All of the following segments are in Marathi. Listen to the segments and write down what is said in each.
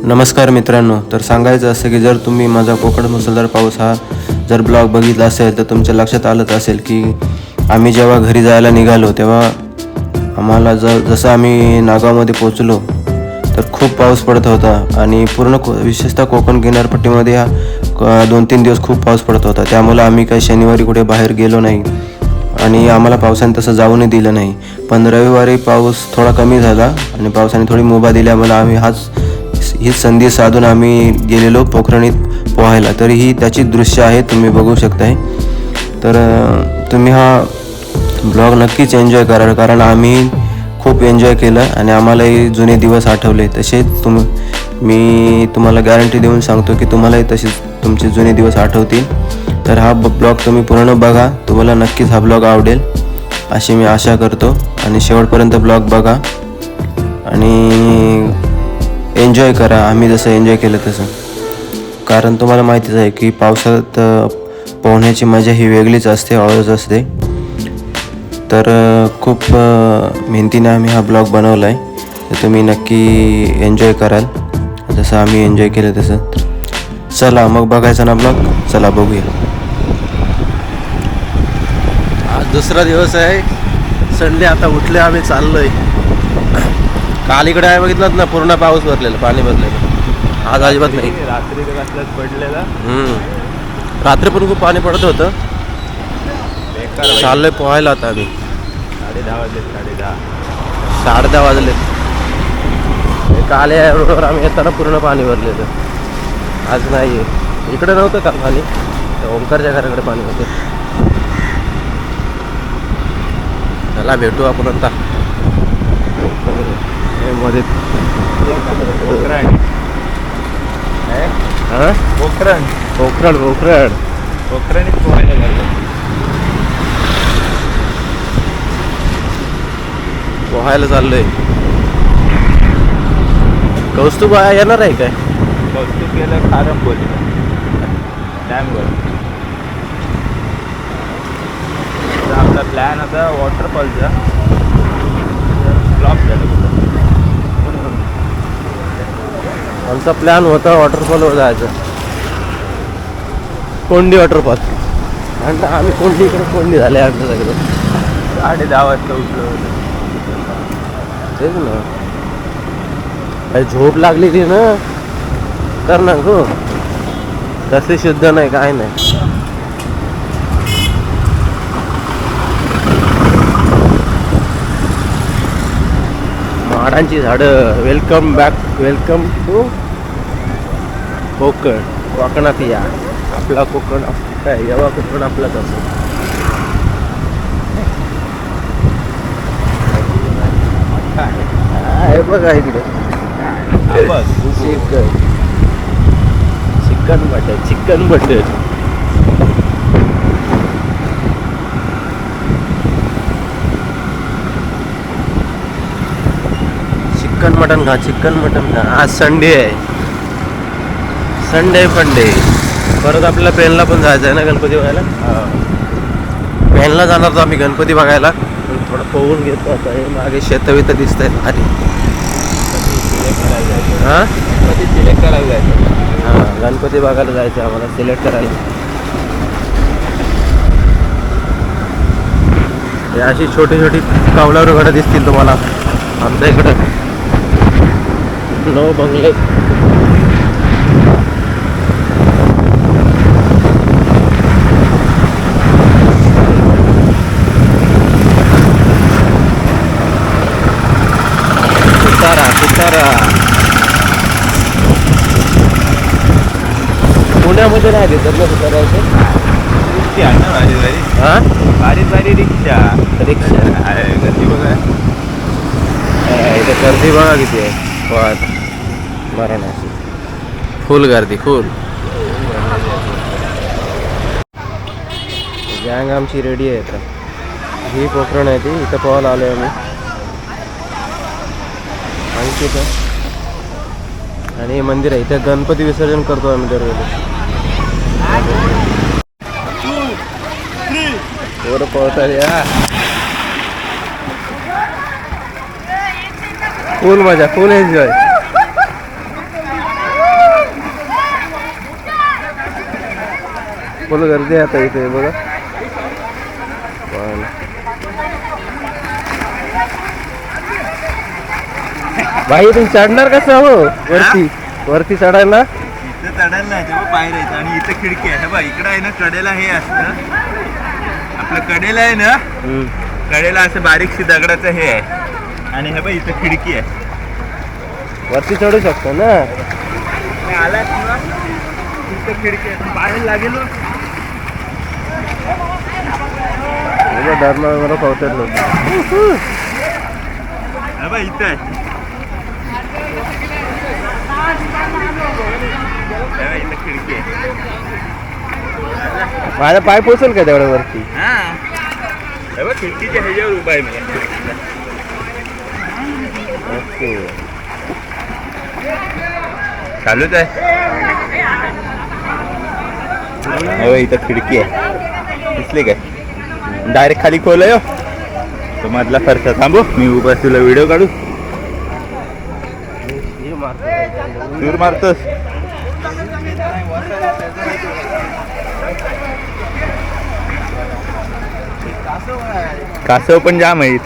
नमस्कार मित्रांनो तर सांगायचं असं की जर तुम्ही माझा कोकण मुसळधार पाऊस हा जर ब्लॉग बघितला असेल तर तुमच्या लक्षात आलंच असेल की आम्ही जेव्हा घरी जायला निघालो तेव्हा आम्हाला ज जसं आम्ही नागावमध्ये पोचलो तर खूप पाऊस पडत होता आणि पूर्ण को विशेषतः कोकण किनारपट्टीमध्ये हा क- दोन तीन दिवस खूप पाऊस पडत होता. त्यामुळं आम्ही काही शनिवारी कुठे बाहेर गेलो नाही आणि आम्हाला पावसाने तसं जाऊनही दिलं नाही. पण रविवारी पाऊस थोडा कमी झाला आणि पावसाने थोडी मुभा दिल्यामुळे आम्ही हाच ही संधी साधून आम्ही गेलेलो पोखरणीत पोहायला. तर ही त्याची दृश्य आहे तुम्ही बघू शकताय. तर तुम्ही हा ब्लॉग नक्कीच एन्जॉय कराल कारण आम्ही खूप एन्जॉय केलं आणि आम्हालाही जुने दिवस आठवले. तसेच तुम मी तुम्हाला गॅरंटी देऊन सांगतो की तुम्हालाही तसेच तुमचे जुने दिवस आठवतील. तर हा ब्लॉग तुम्ही पूर्ण बघा. तुम्हाला नक्कीच हा ब्लॉग आवडेल अशी मी आशा करतो. आणि शेवटपर्यंत ब्लॉग बघा. आणि एन्जॉय करा. आम्ही जसं एन्जॉय केलं तसं. कारण तुम्हाला माहितीच आहे की पावसाळ्यात पोहण्याची मजा ही वेगळीच असते ऑळच असते. तर खूप मेहनतीने आम्ही हा ब्लॉग बनवला आहे तर तुम्ही नक्की एन्जॉय कराल. जसं आम्ही एन्जॉय केलं तसं. चला मग बघायचा ना ब्लॉग. चला बघूया. आज दुसरा दिवस आहे. संडे आता उठले आम्ही चाललो आहे इकडे आहे बघितलं ना पूर्ण पाऊस भरलेला पाणी भरलेलं. आज अजिबात नाही. रात्री पडलेला. हम्म. रात्री पण खूप पाणी पडत होतं. चाललोय पोहायला आता आम्ही. साडे दहा वाजले साडे दहा साडे दहा वाजले काल या रोडवर आम्ही येताना पूर्ण पाणी भरलेलं. आज नाही आहे इकडे नव्हतं काल पाणी. ओंकारच्या घराकडे पाणी होतं. चला भेटू आपण आता. मध्ये. पोखरण हां? पोखरण पोखरण पोखरण पोहायला लागलो पोहायला चाललोय. कौस्तुभ येणार आहे काय? कौतुक केलं खारम बोललं डॅमवर आपला प्लॅन आता वॉटरफॉलचा फ्लॉप झाला आमचा प्लॅन होता वॉटरफॉलवर जायचं. कोंडी वॉटरफॉल आणि आम्ही कोंडी इकडे कोंडी झाले आमच्या सगळं. साडे दहा वाजता उठलो तेच ना. झोप लागली ती ना. कर ना गो. तसे शुद्ध नाही काय नाही. माडांची झाडं. Welcome back welcome to Konkan कोकणात या. आपला कोकण काय यावा कोकण आपलाच असतो आहे बघा इकडे. Chicken. Chicken butter chicken butter chicken mutton खा चिकन मटन खा. आज संडे आहे. संडे फंडे परत आपल्याला पेनला पण जायचं आहे ना गणपती बघायला? पेनला जाणार तर आम्ही गणपती बघायला. थोडं पोहून घेतो आता. हे मागे शेतवित दिसत आहेत अरे हां? गणपती सिलेक्ट करायला जायचं. हां गणपती बघायला जायचं आम्हाला. सिलेक्ट करायला. अशी छोटी छोटी कावलावर घडं दिसतील तुम्हाला. आमच्या इकडं. नऊ बंगले. पुण्यामध्ये नाही देतात ना आहे हा? भारी रिक्षा. रिक्षा? आहे, गर्दी बघा. इथे गर्दी बघा किती आहे. वाट वाराणसी फुल गर्दी फुल. गँग आमची रेडी आहे आता. ही पोखरण आहे ती इथं पोहायला आलोय आम्ही. आणखी इथं. आणि हे मंदिर आहे इथं गणपती विसर्जन करतो आम्ही दरवेळेस. वर पोहतात या मजा फुल एन्जॉय फुल गर्दी आता इथे बघा भाई तुम्ही चढणार कसं हो वरती वरती चढायला? चढायला नाही तेव्हा पायऱ्या आहेत आणि इथं खिडकी आहे. हे बघ इकडं आहे ना कडेला हे असतं. आपलं कडेला आहे ना कडेला असं बारीकशी दगडाचं हे आहे. आणि हे बघ इथं खिडकी आहे. वरती चढू शकतो ना? आला इथं खिडकी आहे. बाहेर लागेल. धर्म वगैरे पावतात लोक. हे इथं आहे. खिडकी आहे माझा पाय पोचेल का तेवढ्या वरती? हा. खिडकीच्या ह्याच्यावर उभा आहे मी. ओके. चालूच आहे. इथं खिडकी आहे. दिसली काय? डायरेक्ट खाली खोल आहे हो. तो मधला फरसा थांबू मी उभा तुला व्हिडिओ काढू. दूर मारतोस. कासव पण जाम आहेत.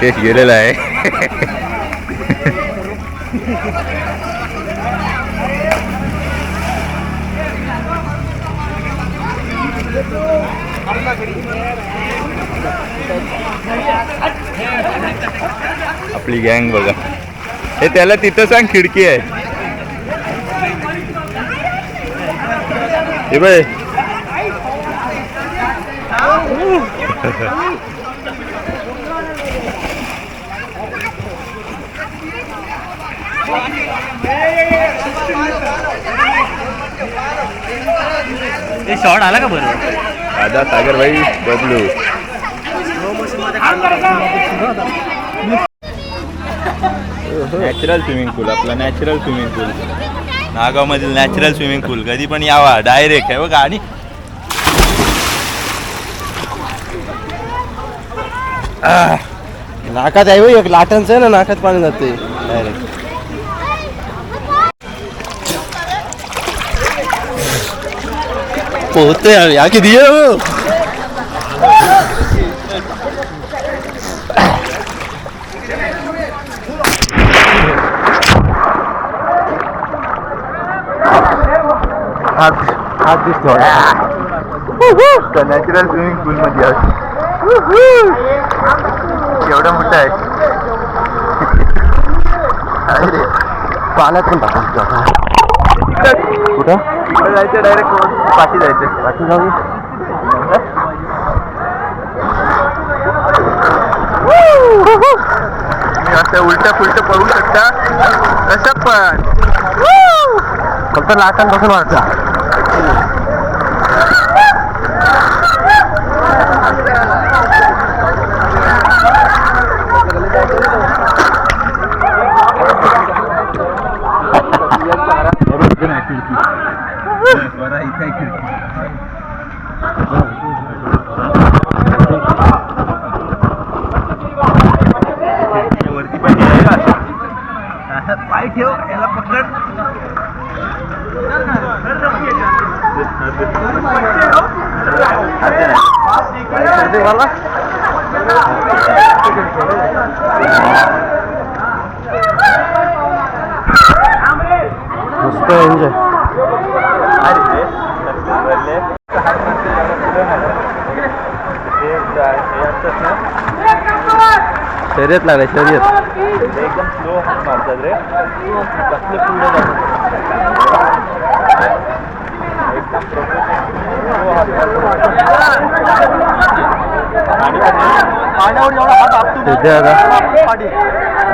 तेच गेलेला आहे. आपली गँग बघा. हे त्याला तिथं सांग खिडकी आहे. हे बाय शॉर्ट आला का बरोबर दादा सागर भाई बदलू नॅचरल स्विमिंग पूल आपला नॅचरल स्विमिंग पूल नागाव मधील नॅचरल स्विमिंग पूल कधी पण यावा डायरेक्ट आहे बघा. आणि नाकात आहे एक लाटांचं आहे ना नाकात पाणी जाते. डायरेक्ट पोहते या किती हात हात दिसतो. नॅचरल स्विमिंग पूल मध्ये. केवढा मोठा आहे. अरे. पाण्यात पण टाकायचं कुठं? जायचं डायरेक्ट पाठी जायचं पाठी जाऊ असं उलट पुलट पळू शकता. कसं पण. फक्त लाटांपासून वाटतं बरं इथे आहे खिडकी वरती पण हे आहे का? असं पाय ठेव याला पकड मस्त एन्जॉय शर्यत लागले शर्यत. एकदम स्लो हात मारतात रे. कसले पुढे जातात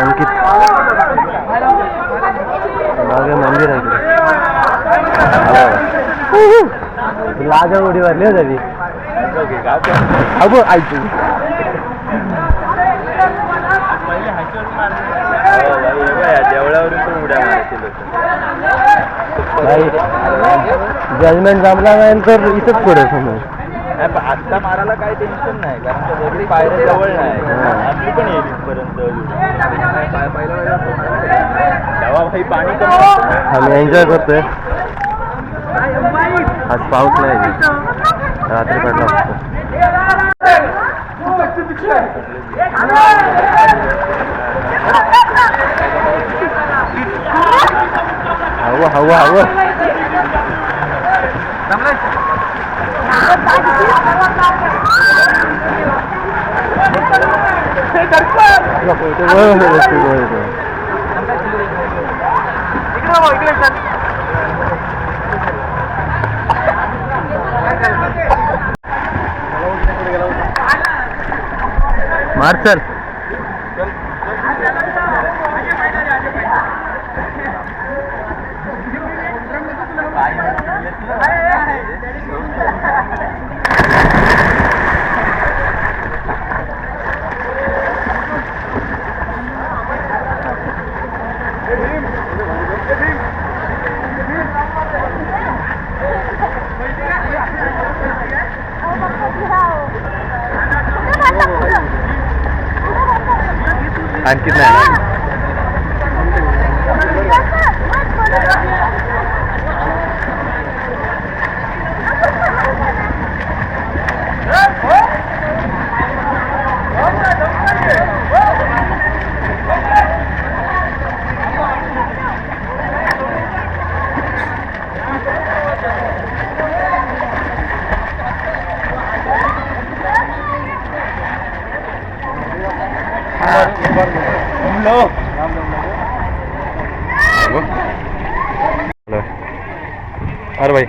अंकित. मागे मंदिर आहे इकडे. लाजा उडी मारली हो तरी अगो ऐकू हो, उड्या जजमेंट जमला नाही तर इथंच पुढे समोर. नाही, पण आत्ता मारायला काही टेन्शन नाही कारण का वरती पायऱ्या जवळ नाही. आपली पण येईल इथपर्यंत. तेव्हा भाई पाणी कमी असतं. आम्ही एन्जॉय करतोय. आज पाऊस नाही रात्री पडला फक्त हवं हवं हवं. मार चल आणखी नाही अरे भाई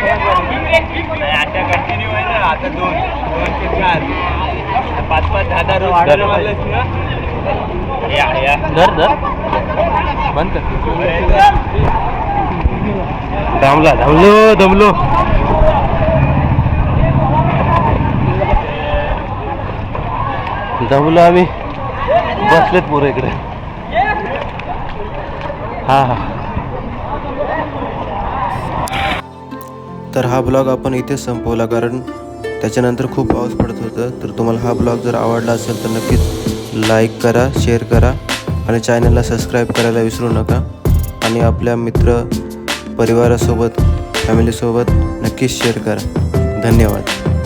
नाही, आता कंटिन्यू आहे ना आता दोन दोन ते चार. पाच पाच दहा दहा रोज धर. बनवलेस ना. या या धर धर बंद दमला दमलो दमलो दमलो आम्ही. बसलेत पोरं इकडे. हा हा. तर हा ब्लॉग आपण इथेच संपवला कारण त्याच्यानंतर खूप पाऊस पडत होतं. तर तुम्हाला हा ब्लॉग जर आवडला असेल तर नक्कीच लाईक करा शेअर करा आणि चॅनलला सबस्क्राईब करायला विसरू नका. आणि आपल्या मित्र परिवारासोबत फॅमिलीसोबत नक्कीच शेअर करा. धन्यवाद.